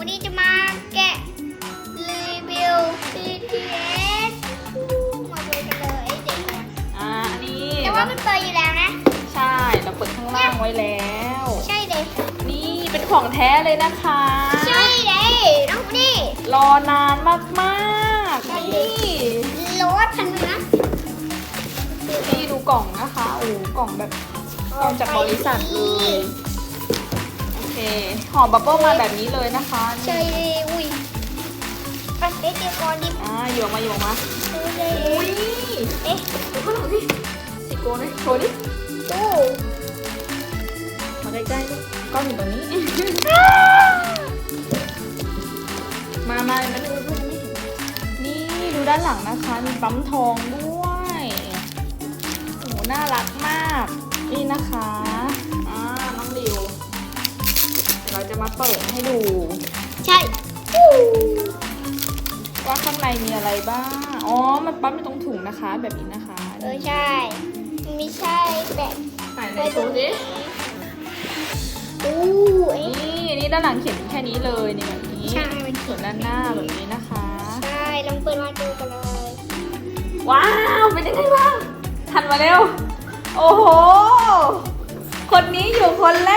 วันนี้จะมาแกะรีวิว BTS มาดูกันเลยไอ้เด็กก่อนอ่าอันนี้แต่ว่ามันเปิดอยู่แล้วนะ ใช่ เราเปิดข้างล่างไว้แล้ว ใช่เลยนี่เป็นของแท้เลยนะคะ ใช่เลยน้องนี่ รอนานมากใช่ๆนี่รถคันนึงนะนี่ดูกล่องนะคะ โอ้กล่องแบบกล่องจากบริษัทเลยโอเค ห่อบับเบิ้ลมาแบบนี้เลยนะคะใช่เลยอุ้ยไปเอ๊ะเดี๋ยวก่อนดิอ่าอยู่ออกมาอยู่ออกมาดูเลยอุ้ยเอ๊ะดูข้างหลังสิสิโก้เลยโชว์ดิดูมาใกล้ๆด้วยกล้องอยู่ตรงนี้ มามามาดูเพื่อนไม่เห็นนี่ดูด้านหลังนะคะ มีปั๊มทองด้วยโอ้น่ารัก ปิดให้ดู ใช่อู้ว่าข้างในมีอะไรบ้าง อ๋อ มันปั๊มอยู่ตรงถุงนะคะ แบบนี้นะคะเออใช่มันไม่ใช่แบบไหนไหนโชว์สิอู้เอ๊ะนี่นี่ด้านหลังเขียนแค่นี้เลยนี่แบบนี้ใช่มันส่วนด้านหน้าแบบนี้นะคะ ใช่ลองเปิดมาดูกันเลย ว้าวเป็นยังไงบ้างทันมาเร็ว โอ้โห คนนี้อยู่คนแร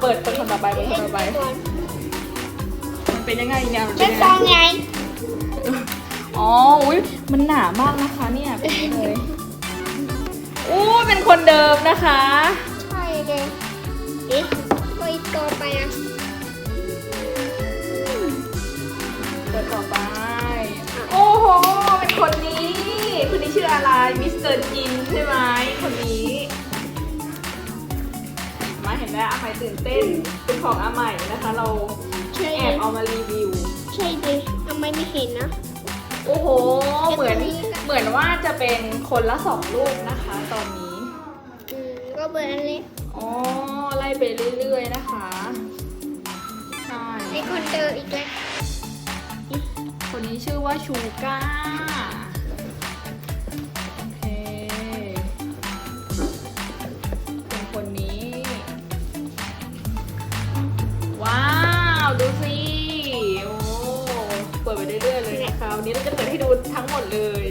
เปิดเปิดคนต่อไปเปิดคนต่อไปก่อนมันเป็นยังไงเนี่ยมันเช็เป็นคยังซไงองไงอ๋ออุ้ยมันหนามากนะคะเนี่ยเป็นอย่างนี้เลยอู้เป็นคนเดิมนะคะ ใช่เลยเอ๊ะไปต่อไปอะเปิดต่อไป โอ้โห เป็นคนนี้ คนนี้ชื่ออะไร มิสเตอร์จินใช่ไหม คนนี้ มาเห็นแล้วอาใหม่ตื่นเต้นเป็นของอาใหม่นะคะ เราใช่แอเลบยเอามารีวิว ใช่เลยทำไมไม่เห็นนะ โอ้โห เหมือนเหมือนว่าจะเป็นคนละสองรูปนะคะ ตอนนี้อืมก็เบอร์อันเล็กอ๋อไล่ไปเรื่อยๆนะคะใช่ไอคนเจออีกแล้วคนนี้ชื่อว่าชูก้า นะคะวันนี้เราจะเปิดให้ดูทั้งหมดเลย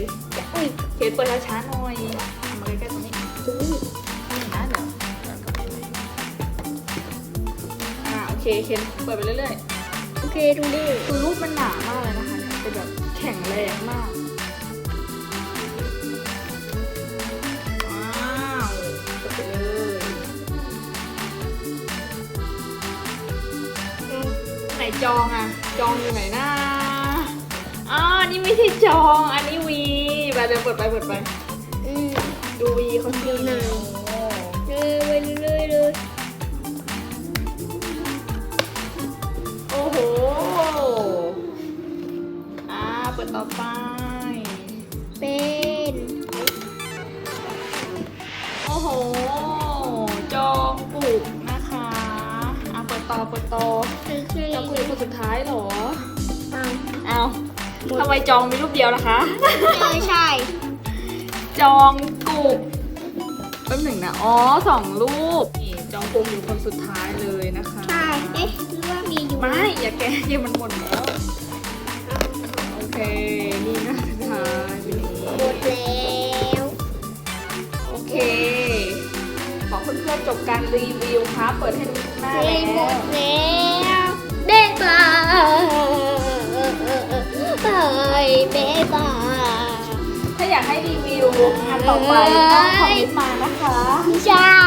อุ้ยเคสเปิดช้าๆหน่อยเอามาใกล้ๆตรงนี้ดูนี่นะเดี๋ยวย้อนกลับไปใหม่อ่าโอเคเคนเปิดไปเรื่อยๆ โอเคดูดิคือรูปมันหนามากเลยนะคะเนี่ยเป็นแบบแข็งแรงมากว้าวกดไปเลยไหนจองอะจองอยู่ไหนนะ อ๋อ นี่ไม่ใช่จอง อันนี้วีไปเดี๋ยวเปิดไปเปิดไป อืมดูวีเขาสิดูหน่อยโอ้เลยไปเรื่อยๆเลยโอ้โห อ่า เปิดต่อไป เป็น โอ้โห จองปุกนะคะ อะเปิดต่อเปิดต่อคือคือจองปุกคนสุดท้ายเหรออ้าวเอา ทำไมจองมีรูปเดียวล่ะคะ เออใช่ จองกุกแป๊บหนึ่งนะ อ๋อสองรูป นี่จองปุกอยู่คนสุดท้ายเลยนะคะใช่ เอ๊ะหรือว่ามีอยู่ไม่ อย่าแกะเดี๋ยวมันหมดแล้ว โอเค นี่นะสุดท้ายเป็นอย่างนี้หมดแล้วโอเค ขอเพื่อนๆจบการรีวิวครับ เปิดให้ดูทุกหน้าเฮ้แล้ยหมวดแล้วเบ๊บาย เบ๊บายถ้าอยากให้รีวิวอันต่อไปก็คอมเมนต์มานะคะ ใช่